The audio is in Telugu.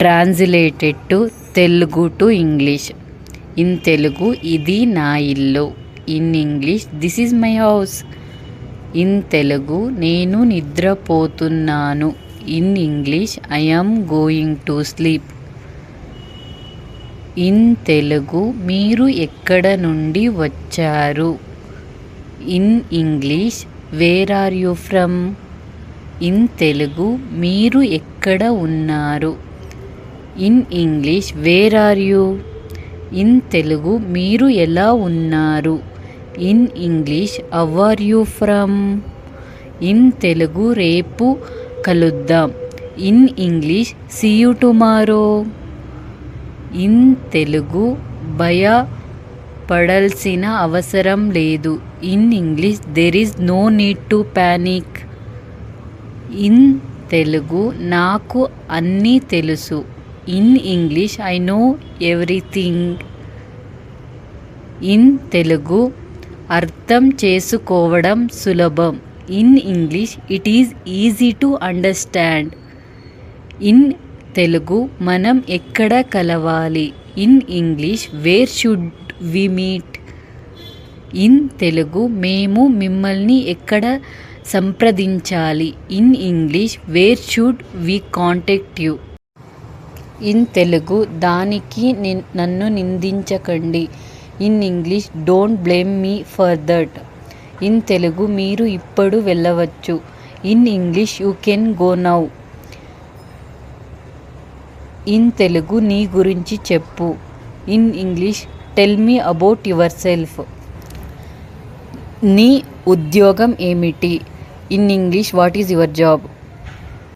Translated to Telugu to English in Telugu ఇది నా ఇల్లు. In English this is my house in Telugu నేను నిద్రపోతున్నాను. In English I am going to sleep in Telugu మీరు ఎక్కడ నుండి వచ్చారు? In English where are you from in Telugu మీరు ఎక్కడ ఉన్నారు? In English where are you in Telugu మీరు ఎలా ఉన్నారు? In English our you from in Telugu రేపు కలుద్దాం. In English see you tomorrow in Telugu భయపడాల్సిన అవసరం లేదు. In English there is no need to panic in Telugu నాకు అన్నీ తెలుసు. In English I know everything in Telugu అర్థం చేసుకోవడం సులభం. In English it is easy to understand in Telugu మనం ఎక్కడ కలవాలి? In English where should we meet in Telugu మేము మిమ్మల్ని ఎక్కడ సంప్రదించాలి? In English where should we contact you in Telugu దానికి నిన్- నన్ను నిందించకండి. In English don't blame me for that in Telugu మీరు ఇప్పుడు వెళ్ళవచ్చు. In English you can go now. In Telugu నీ గురించి చెప్పు. In English tell me about yourself. నీ ఉద్యోగం ఏమిటి? In English what is your job?